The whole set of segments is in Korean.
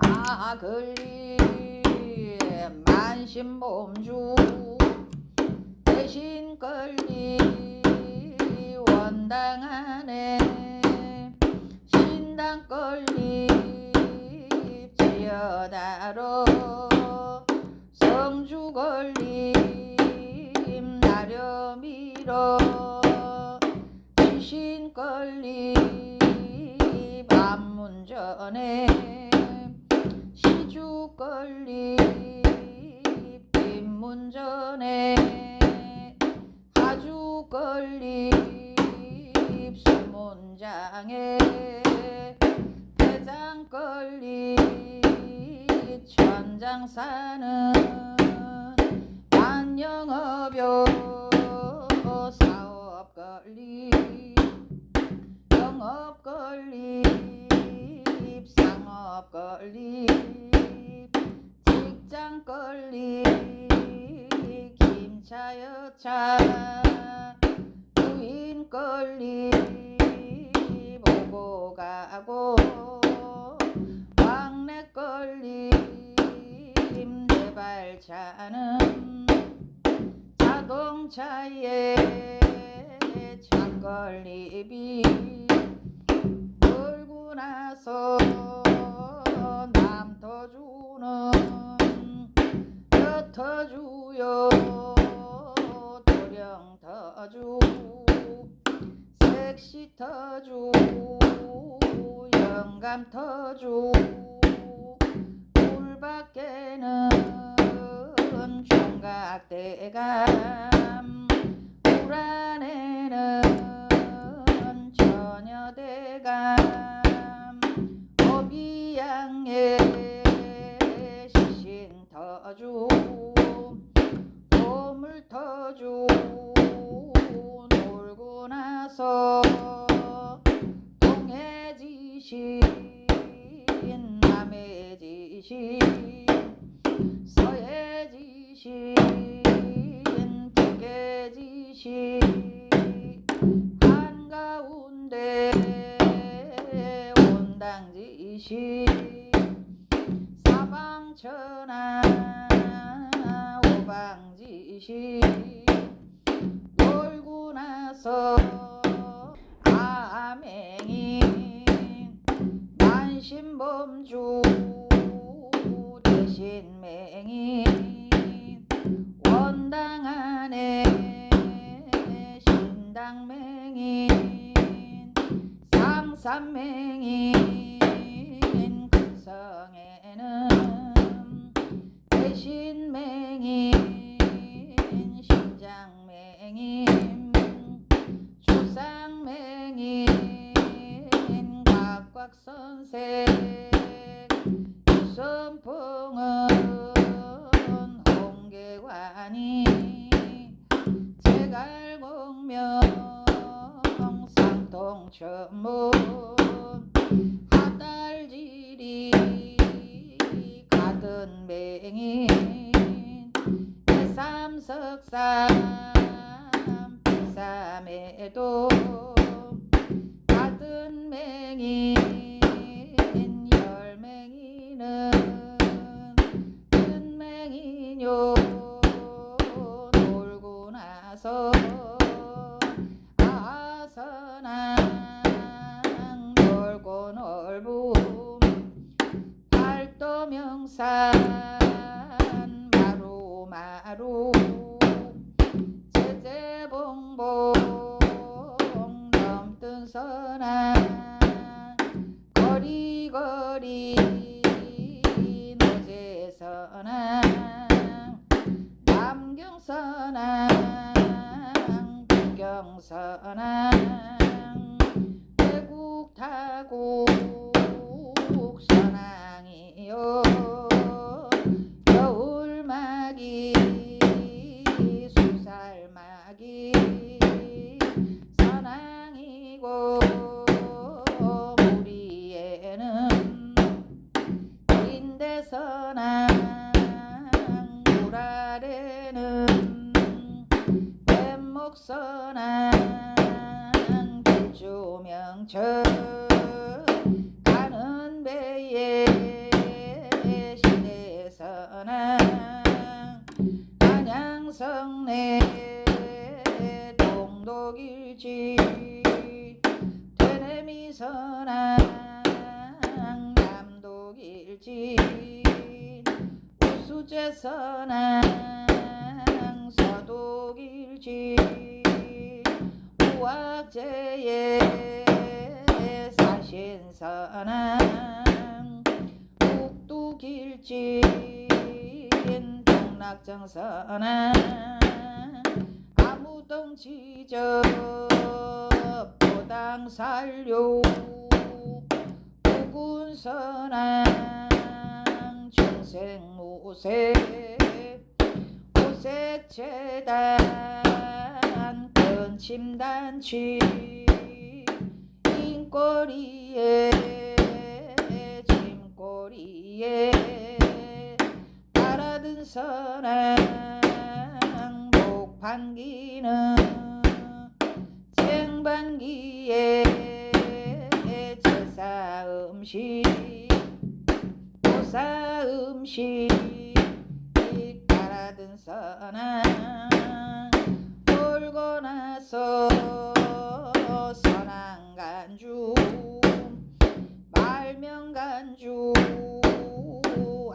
아글리 만신범주 대신 걸리 원당 안에 신당 걸리 지어다로 나렴이로 지신 걸리 반문전에 시주 걸리 빈문전에 하주 걸리 수문장에 대장 걸리 천장사는 만영업요 사업 걸리 영업 걸리 상업 걸리 직장 걸리 김차여차 부인 걸리 보고 가고 왕래 걸리 내 발차는 자동차에 장걸리비 돌고 나서 남 터주는 여 터주요 도령 터주 색시 터주 영감 터주. 물밖에는 총각대감 물안 어비양에 시신 터주 보물 터주 놀고 나서 동해 지신 남해 지신 서해 지신 북해 지신 한가운데 온당 지신 사방천하 오방지시. 놀고 나서 아맹이 만신범주 대신 맹이 원당 안에 신당맹이 상산맹이 근성에는 대 신맹이 신장맹이 조상맹이 곽곽선생 유선풍은 홍계관이 제갈공명 상동천문 놀 선한 남독일지 우수제선한 서독일지 우악제의 사신선한 북두길지 동락정선한 아무동 지적 보당산료 우군선한 중생무세. 오색재단 근침단치. 인꼬리에 짐꼬리에. 따라든 선한 목판기는 생반기에 제사 음식 보사 음식 따라든 선한 돌고 나서 선한간주 말명 간주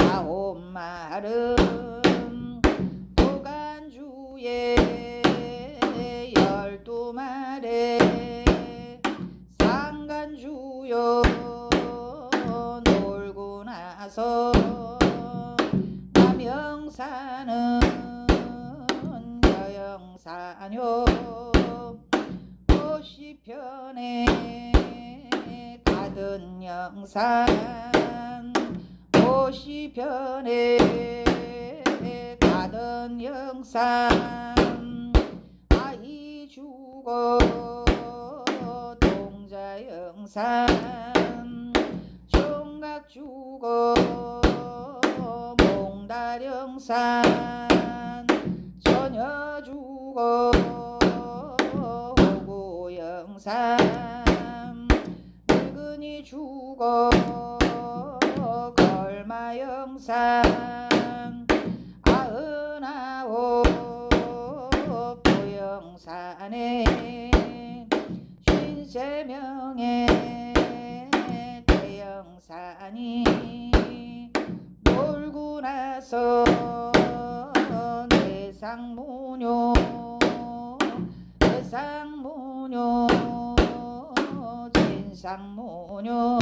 아홉 마름 동자영산 총각 주고 몽다령산 처녀 주고 호구영산 늙은이 주고 걸마영산 아흔아홉 보영산에 쉰세명 의 대영산이 놀고 나서 내상무뇨 내상무뇨 진상무뇨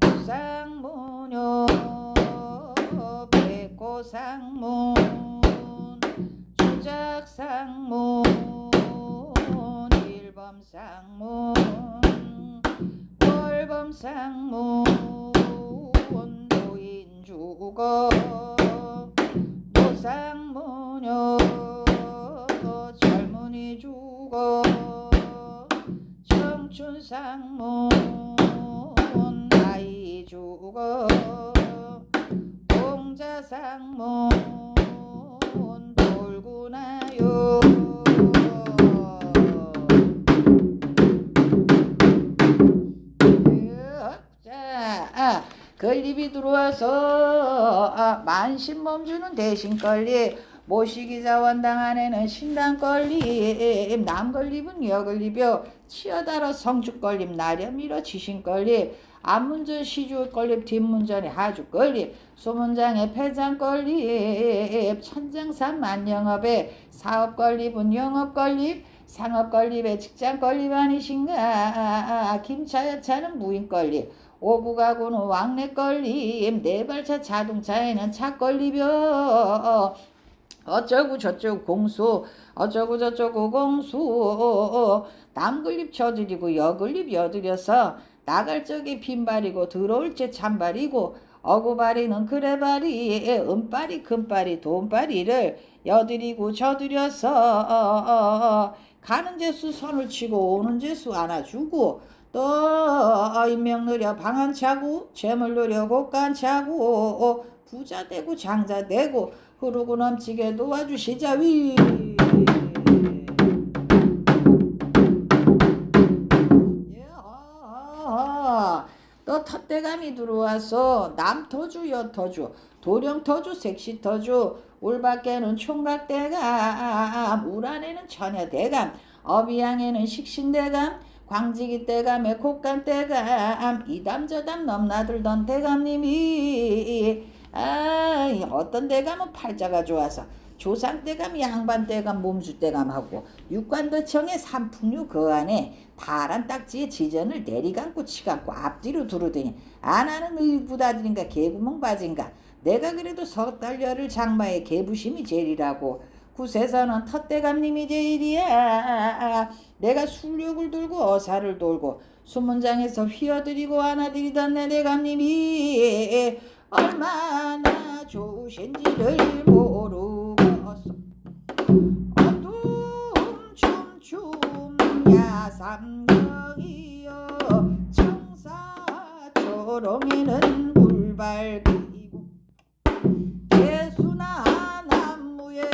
부상무뇨 백고상문 주작상문 일범상문 월범상문 노인주거 노상무녀 젊은이 주거 청춘상문 나이 주거 동자상문 돌구나요 건립이 들어와서 아, 만신 몸 주는 대신 건립 모시기 자 원당 안에는 신당 건립 남 건립은 여 건립이요 치어다러 성주 건립 나렴이러 지신 건립 앞문전 시주 건립 뒷문전에 하주 건립 소문장에 폐장 건립 천장산 만영업에 사업 건립은 영업 건립 상업 건립에 직장 건립 아니신가? 김차여차는 무인 건립 오부가구는 왕래 건립 네발차 자동차에는 차 건립이요 어쩌고 저쩌고 공수 어쩌고 저쩌고 공수. 남 건립 쳐드리고 여 건립 여드려서 나갈 적에 빈발이고 들어올 때 찬발이고 어구발이는 그래발이 은발이 큰발이 돈발이를 여드리고 저드려서 가는 제수 손을 치고 오는 제수 안아주고 또 인명 느려 방한 차고 재물 느려 곡간 차고 부자 되고 장자 되고 흐르고 넘치게 도와주시자 위. 너 텃대감이 들어와서 남 터주 여 터주 도령 터주 색시 터주 울 밖에는 총각대감 울 안에는 처녀대감 어비양에는 식신대감 광지기 대감에 콧간 대감 이담 저담 넘나들던 대감님이 아 어떤 대감은 팔자가 좋아서 조상 대감 양반 대감 몸수 대감하고 육관도청의 삼풍류 그 안에 파란 딱지에 지전을 내리감고 치감고 앞뒤로 두르더니 안 하는 의부다들인가 개구멍 바지인가? 내가 그래도 석 달 열을 장마에 개부심이 제일이라고 구세서는 텃대감님이 제일이야. 내가 술욕을 들고 어사를 돌고 수문장에서 휘어드리고 안아드리던 내 대감님이 얼마나 좋으신지를 모르 삼경이여 청사초롱에는 굴발기고 예수나 나무에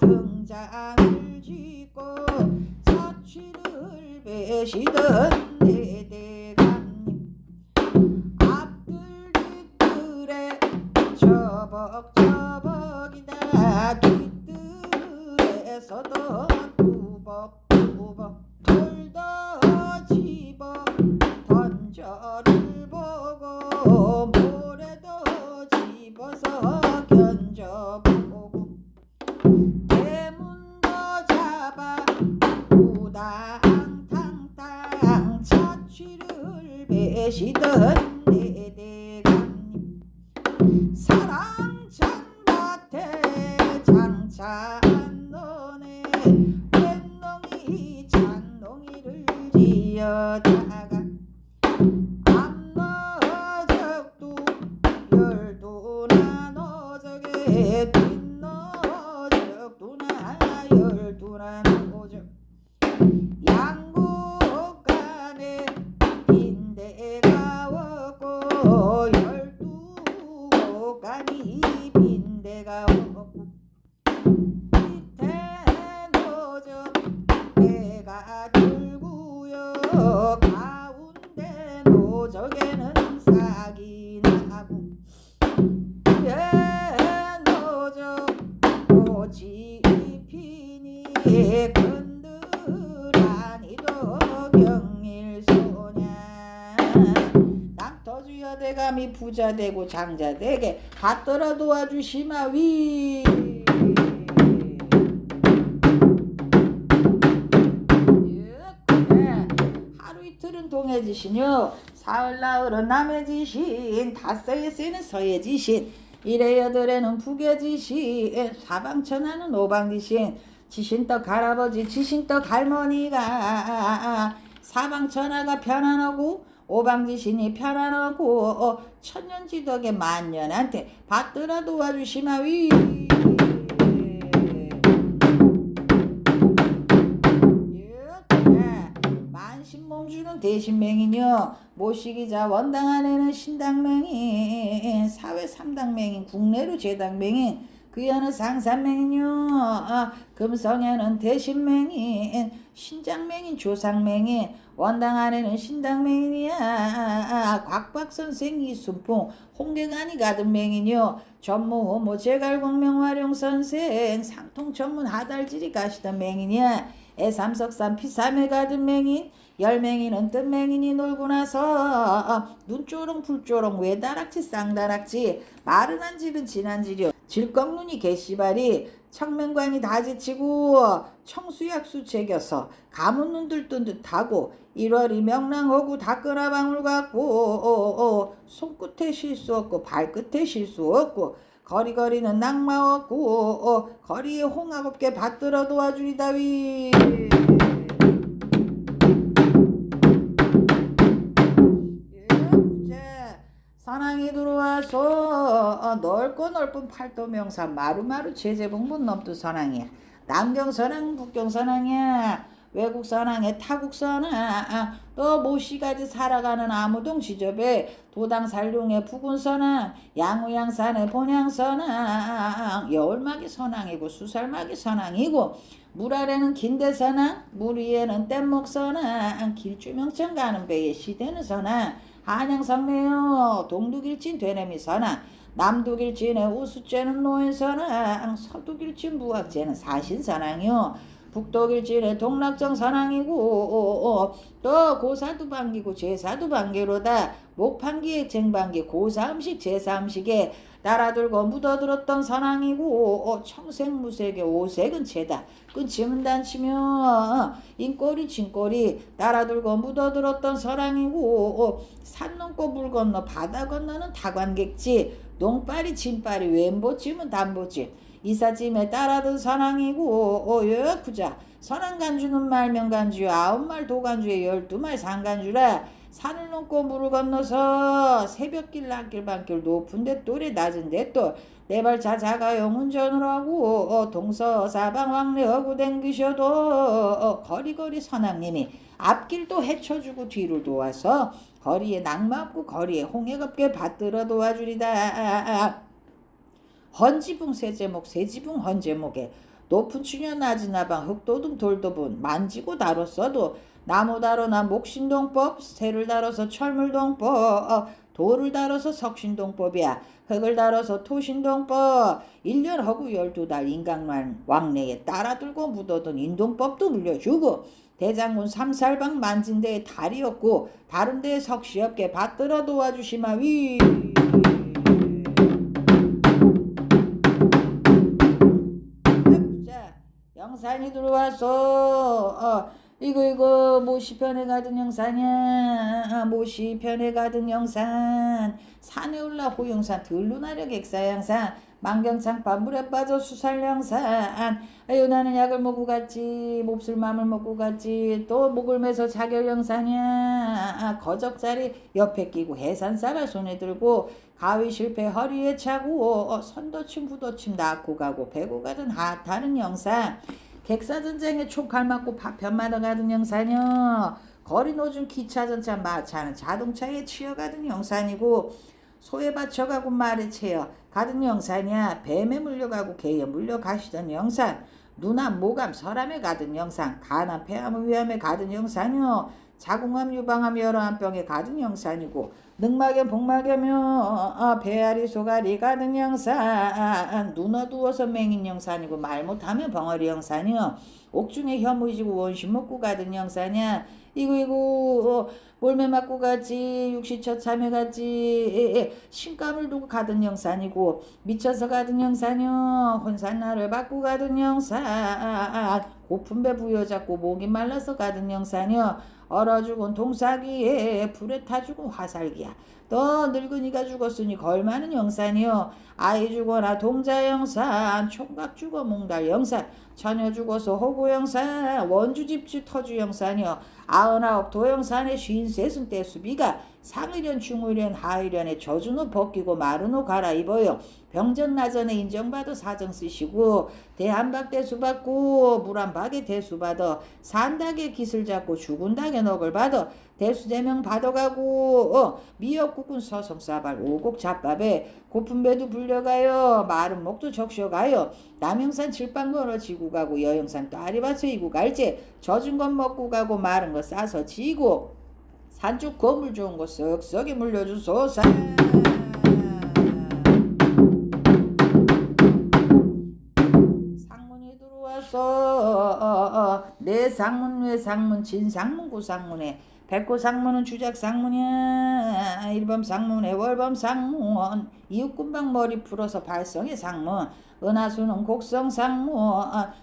등장을 짓고 자취를 베시던 내 대감님. 앞들 뒷뜰에 저벅저벅이다. 뒷뜰에서도 두벅두벅 모래도 집어서 견져보고 대문도 잡아 우당탕탕 자취를 베시던 내 대감님. 사랑 찬밭에 장찬 논에 뱃농이 잔농이를 지어다가 피니 건드라니도 경일소냐 남터주여 대감이 부자 되고 장자 되게 받들어 도와주시마 위. 예, 하루 이틀은 동해지신요 사흘 나흘은 남해지신 닷새에 쓰는 서해지신. 이래여들에는 북해지신 사방천하는 오방지신 지신떡 할아버지 지신떡 할머니가 사방천하가 편안하고 오방지신이 편안하고 어, 천년지덕의 만년한테 받들어 도와주시마 위. 예, 만신몽주는 대신맹이요 모시기자 원당 안에는 신당맹인 사회 삼당맹인 국내로 제당맹인 그여는 상산맹인요? 아, 금성에는 대신맹인 신장맹인 조상맹인 원당 안에는 신당맹인이야. 아, 곽박선생 이 순풍 홍계간이 가든 맹인요. 전무 뭐 제갈공명화룡 선생 상통 전문 하달지리 가시던 맹인이야. 애삼석산 피삼에 가든 맹인 열맹이는 뜬맹인이 놀고 나서 눈조롱 불조롱 외다락지 쌍다락지 마른 한 질은 진한 질이요 질꺽눈이 개씨발이 청맹관이 다 지치고 청수약수 제겨서 가문눈들 뜬 듯하고 1월이 명랑하고 닭거나 방울 같고 어, 어, 손끝에 실수 없고 발끝에 실수 없고 거리거리는 낙마 없고 어, 거리에 홍합없게 받들어 도와주리다위 사랑이 들어와서 어, 넓고 넓은 팔도명산 마루마루 제재봉분 넘도 선왕이야. 남경선왕 북경선왕이야. 외국 선왕에 타국 선왕. 또 모시까지 살아가는 아무동 지접에 도당 살룡의 부군 선왕 양우양산의 본양 선왕. 여울막이 선왕이고 수살막이 선왕이고 물 아래는 긴대 선왕 물 위에는 뗏목 선왕. 길주명천 가는 배에 시대는 선왕 한양성내요. 동두길진 되뇌미 선왕 남두길진의 우수죄는 노인선왕 서두길진 무학죄는 사신선왕이요 북독일진의 동락정 선왕이고 또 고사도 반기고 제사도 반기로다. 목판기의 쟁반기 고사음식 제사음식에 따라들고 묻어들었던 선왕이고 청색무색의 오색은 죄다. 끊치면 단치며 인꼬리 진꼬리 따라들고 묻어들었던 선왕이고 산 넘고 물 건너 바다 건너는 다관객지 농빨이 진빨이 왼보찜은 단보찜 이사짐에 따라든 선왕이고 어여쿠자. 선왕간주는 말명 간주 아홉 말 도간주에 열두 말 상간주라. 산을 넘고 물을 건너서 새벽길 낮길 밤길 높은데 똘에 낮은데 똘내발 자자가 영운전을 하고 어, 동서 사방 왕래하고 댕기셔도 어, 거리거리 선왕님이 앞길도 헤쳐주고 뒤를 도와서 거리에 낙마 없고 거리에 홍해겁게 받들어 도와주리다 헌지붕 세제목 세지붕 헌제목에 높은 추년 낮은 나방 흑도등 돌도분 만지고 다뤘어도 나무 다뤄나 목신동법 새를 다뤄서 철물동법 어, 돌을 다뤄서 석신동법이야. 흙을 다뤄서 토신동법. 1년 허구 12달 인강만 왕래에 따라들고 묻어둔 인동법도 물려주고 대장군 삼살방 만진 데에 달이 없고 다른 데에 석시 없게 받들어 도와주시마 위 영산이 들어와서 어, 이거 이거 모시편에 가든 영산이야. 모시편에 가든 영산. 산에 올라 호영산 들루나려 객사양산. 만경창 밤물에 빠져 수살영산. 아유 나는 약을 먹고 갔지 몹쓸 맘을 먹고 갔지. 또 목을 매서 자결영산이야. 아, 거적자리 옆에 끼고 해산사발 손에 들고 가위 실패 허리에 차고 어, 선도침 후도침 낳고 가고 배고 가든 핫하는 영상. 객사전쟁에 총칼 맞고 파편 맞아 가던 영산이요. 거리 노준 기차전차 마차는 자동차에 치여가던 영산이고 소에 받쳐가고 말에 채여 가던 영산이야. 뱀에 물려가고 개에 물려가시던 영산 누나 모감 설암에 가던 영산 간암 폐암 위암에 가던 영산이요 자궁암 유방암 병에 가던 영산이고 늑막염 복막염요 어, 배앓이 소갈이 가던 영산. 눈 어 두어서 맹인 영산이고 말 못하면 벙어리 영산이요. 옥중에 혐오지고 원심 먹고 가던 영산이야. 이거 이거 어, 몰매 맞고 가지 육시처 참여 가지. 신감을 두고 가던 영산이고 미쳐서 가던 영산이요. 혼산나를 받고 가던 영산. 고픈 배 부여잡고 목이 말라서 가던 영산이요 얼어 죽은 동사기에 불에 타 죽은 화살기야. 또 늙은이가 죽었으니 걸많은 영산이요. 아이 죽어나 동자 영산 총각 죽어 몽달 영산 처녀 죽어서 호구 영산 원주 집주 터주 영산이요. 아흔아홉 도영산의 쉰세승 때 수비가 상의련 중의련 젖은 옷 벗기고 마른 옷 갈아입어요. 병전 나전에 인정받아 사정 쓰시고 대한박대 수받고 물한박에 대수 받아 산닭에 기슬 잡고 죽은 닭에 넋을 받아 대수대명 받아가고 어, 미역국은 서성사발 오곡 잡밥에 고픈 배도 불려가요. 마른 목도 적셔가요. 남영산 칠방 걸어 지고 가고 여영산 또아리밭에 이고 갈제 젖은 것 먹고 가고 마른 거 싸서 지고 산쪽 거물 좋은 거 썩썩이 물려주소서. 상문이 들어와서 내 상문 외 상문 진상문 구상문에. 백고 상문은 주작 상문이야. 일범 상문에 월범 상문. 이웃군방 머리 풀어서 발성의 상문. 은하수는 곡성 상문.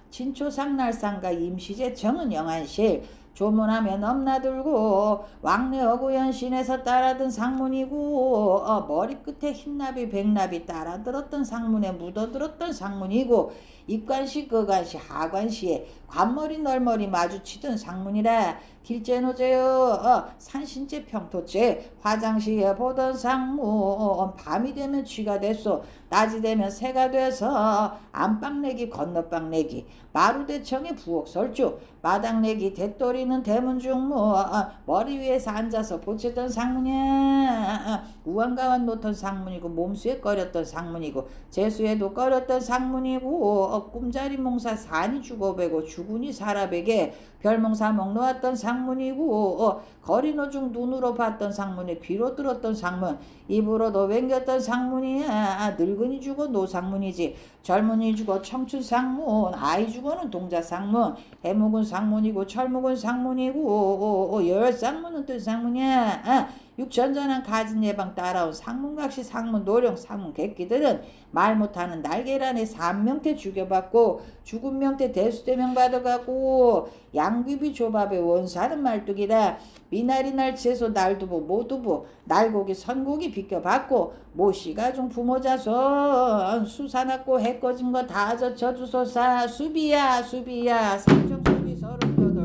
진초 상날상가 임시제 정은 영안실 조문하면 넘나들고 왕래 어구연 신에서 따라든 상문이고 어, 머리끝에 흰나비 백나비 따라들었던 상문에 묻어들었던 상문이고 입관시 거관시 하관시에 관머리 널머리 마주치던 상문이라 길제노제요 어, 산신제 평토제 화장시에 보던 상문 어, 밤이 되면 쥐가 됐소. 낮이 되면 새가 돼서 안방내기 건너방내기 마루대청에 부엌 설주 마당내기 대또리는 대문중무 어, 머리 위에서 앉아서 보채던 상문이야 어, 우왕가왕 놓던 상문이고 몸수에 꺼렸던 상문이고 재수에도 꺼렸던 상문이고 어, 꿈자리 몽사 산이 죽어배고 죽으니 사라베게 별몽사 먹놓았던 상문이고 어, 거리노중 눈으로 봤던 상문에 귀로 들었던 상문 입으로도 맹겼던 상문이야 아, 늙은이 죽어 노상문이지 젊은이 죽어 청춘 상문 아이 죽어는 동자 상문 해묵은 상문이고 철묵은 상문이고 어, 어, 열 상문은 또 상문이야. 아, 육천전한 가진 예방 따라온 상문각시 상문 노령 상문 객기들은 말 못하는 날개란에 삼명태 죽여받고 죽은 명태 대수대명 받아가고 양귀비 조밥에 원사는 말뚝이다. 미나리 날 채소 날두부 모두부 날고기 선고기 비껴받고 모씨가 중 부모자손 수사났고 해꺼진 거 다 젖혀주소사 수비야 수비야. 삼정수비 서른 여덟